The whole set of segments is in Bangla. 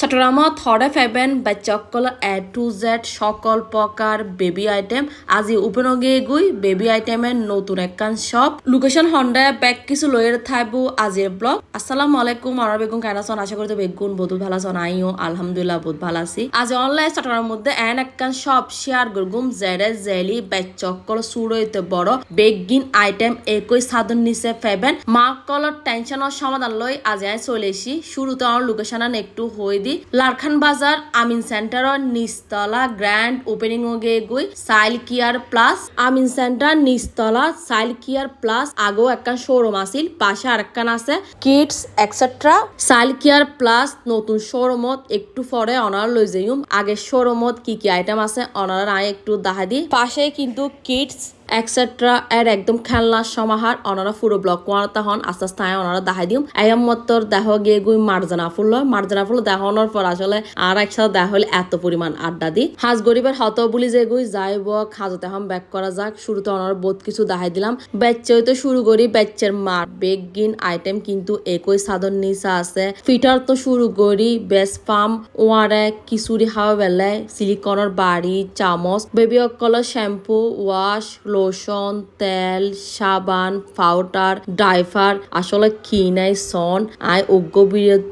চট্টগ্রামত থৰে ফেবেন বাচ্চাসকল এ টু জেড সকল প্রকার বেবি আইটেম। আজি উপনগে গই বেবি আইটেমের নতুন একখান শপ লোকেশন হন্ডা ব্যাগ কিছু লয়ের থাইবু আজির ব্লগ আসসালামু আলাইকুম আমার বেগুন আছেন আশা করতে বেগুন বহুত ভালো আছেন আইও আলহামদুলিল্লাহ বহুত ভালো আছি। আজ অনলাইন চট্টগ্রামের মধ্যে এন একখান শপ শেয়ার করগুম জেডে জেলি বাচ্চাসকল সুরইতে বড়, বেগিন আইটেম একই সাধন নিচে ফেবেন। মা কলর টেনশনের সমাধান লই আজ আই চলে এসি শুরুতে আমার লোকেশন একটু হয়ে লারখান বাজার, আমিন সেন্টারর নিচতলা, গ্র্যান্ড ওপেনিং গে গই, সাইল কেয়ার প্লাস, আমিন সেন্টার, নিচতলা, সাইল কেয়ার প্লাস, আগেও একখান শোরুম আছিল, পাশে আরেকখান আছে, kids extra sail care plus নতুন শোরুমত একটু পরে অনার লই যাইম, আগের শোরুমত কি কি আইটেম আছে, অনার আয় একটু দেখা দি পাশে কিন্তু কিডস এক্সেট্রা এর একদম খেলনা সমাহার। অনারা পুরো ব্লক কোয়ারতা হন, আস্তে আস্তে আয় অনারা দেখাই দিম। এম মতর দেহ গিয়ে গুই মার্জানা ফুল মার্জানা ফুল দেখানোর পর আসলে আর একসাথে দেখা হলে এত পরিমাণ আড্ডা দি হাজ গরিবের হত বলি যে গুই যাইব খাজতে হম ব্যাক করা যাক। শুরুতে অনার বহুত কিছু দেখাই দিলাম। বেচ্চে হইতে শুরু করি বেচ্চের মার। বেগিন আইটেম কিন্তু একই সাধন নিচা আছে। ফিটার তো শুরু করি, বেস ফার্ম ওয়ারে কিচুরি হাওয়া বেলায় সিলিকনের বাড়ি, চামচ বেবি অকল শ্যাম্পু ওয়াশ লোশন, তেল, সাবান, পাউডার ডাইফার আসলে কি নাই সন। আই অজ্ঞ বিরত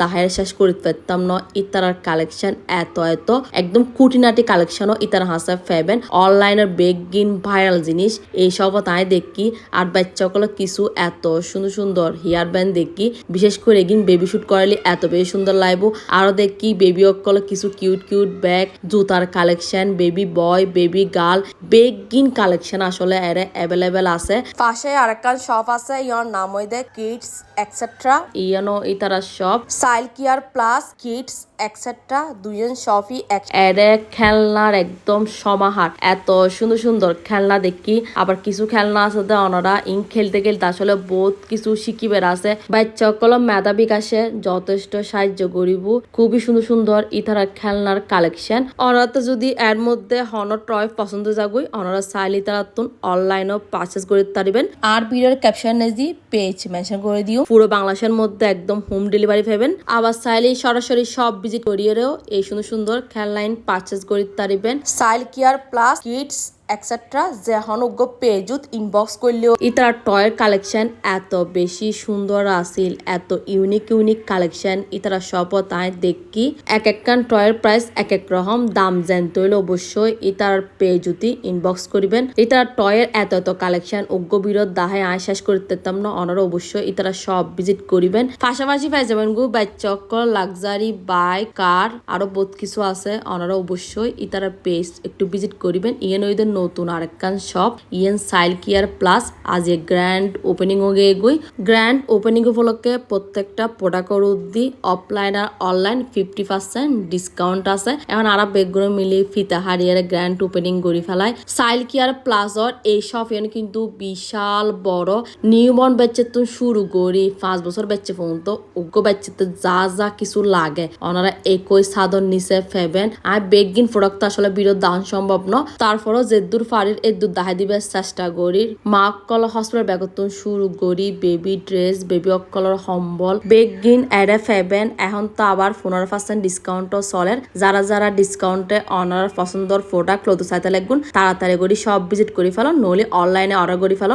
দাহের শেষ করিতে পারতাম ন। ইতারার কালেকশন এত এত। একদম কুটিনাটি কালেকশনও ইতার হাসে ফেবেন। অনলাইনের বেগিন ভাইরাল জিনিস। এইসব তাই দেখি। আর বাচ্চাগুলো কিছু এত সুন্দর সুন্দর হেয়ার ব্যান্ড দেখি। বিশেষ করে এগিন বেবি শুট করালে এত বেশি সুন্দর লাগবো। আরও দেখি বেবি অকল কিছু কিউট কিউট ব্যাগ জুতার collection baby boy baby girl begin collection আসলে এর অ্যাভেলেবেল আছে। পাশে আরেকখান শপ আছে ইয়ার নাম হইদে কিডস এক্সেট্রা ইয়ানো ইতারা শপ সাইল কেয়ার প্লাস কিডস এক্সেট্রা দুজন শপই এর খেলনার একদম সমাহার। এত সুন্দর সুন্দর খেলনা দেখি। আবার কিছু খেলনা আছে ওনারা ইং খেলতে খেলতে আসলে বহুত কিছু শিখিবের আছে। বাচ্চা সকল মেধা বিকাশে যথেষ্ট সাহায্য করিব। খুবই সুন্দর সুন্দর ইতারা খেলনার কালেকশন ওনারা তো যদি এর মধ্যে হনর টয় পছন্দ যাগুই ওনারা চাইলে তারা তুন অনলাইনও পারচেস করে পারিবেন। আর ভিডিওর ক্যাপশন দি পেজ মেনশন করে দিও। পুরো বাংলাদেশের মধ্যে একদম হোম ডেলিভারি পাবেন আবার চাইলে সরাসরি সব ভিজিট করিয়েও এই সুন্দর সুন্দর খেলনাইন পারচেস করতে পারিবেন। Sail care plus kids extra যেহন উগ্র পেজুত ইনবক্স করলেও ইতার টয়ের কালেকশন এত বেশি সুন্দর আছিল, এত ইউনিক ইউনিক কালেকশন ইতারা সব তাই দেখি। এক একখান টয়ের প্রাইস এক এক রকম দাম জানতে হইলে অবশ্যই ইতার পেজুতি ইনবক্স করিবেন। ইতার টয়ের এত এত কালেকশন উগ্র বিরোধ দাহে আয় শেষ করতে পারতাম না অনারা অবশ্যই ইতারা সব ভিজিট করিবেন। পাশাপাশি পাই যাবেন গু বাচ্চক্কর লাক্সারি বাই কার আরও বহুত কিছু আছে অনারা অবশ্যই ইতারা পেজ একটু ভিজিট করিবেন। ইয়ে ওইদের নতুন আরেকখান শপ ইয়েন সাইল কেয়ার প্লাস আজ এ গ্র্যান্ড ওপেনিং ও গিয়ে গই গ্র্যান্ড ওপেনিং উপলক্ষে প্রত্যেকটা প্রোডাক্টর উদ্দি অফলাইন আর অনলাইন ফিফটি পার্সেন্ট ডিসকাউন্ট আছে। এখন আর বেগগুলো মিলি ফিতা হারিয়ার গ্র্যান্ড ওপেনিং করি ফেলায়। সাইল কেয়ার প্লাসর এই শপ এন কিন্তু বিশাল বড় নিউবর্ন বেচে তো শুরু করি। পাঁচ বছর বেচে পর্যন্ত উগ্র বেচে তো যা যা কিছু লাগে। ওনারা একই সাদর নিচে ফেবেন। আর বেগিন প্রোডাক্ট আসলে বিরোধ দান সম্ভব ন তারপরও যে দূর ফারির এ দূর দাহাই দিবে চেষ্টা করি। মা অক্কল হসপিটাল বেগতন শুরু করি। বেবি ড্রেস, বেবি অক্কলর সম্বল। বেগিন এডে ফেবেন এখন তো আবার পনেরো পার্সেন্ট ডিসকাউন্টও চলে। যারা যারা ডিসকাউন্টে অনার পছন্দর প্রোডাক্ট লতো চাইতে লাগুন, তাড়াতাড়ি করি সব ভিজিট করে ফেলন। নহলে অনলাইনে অর্ডার করে ফেলন।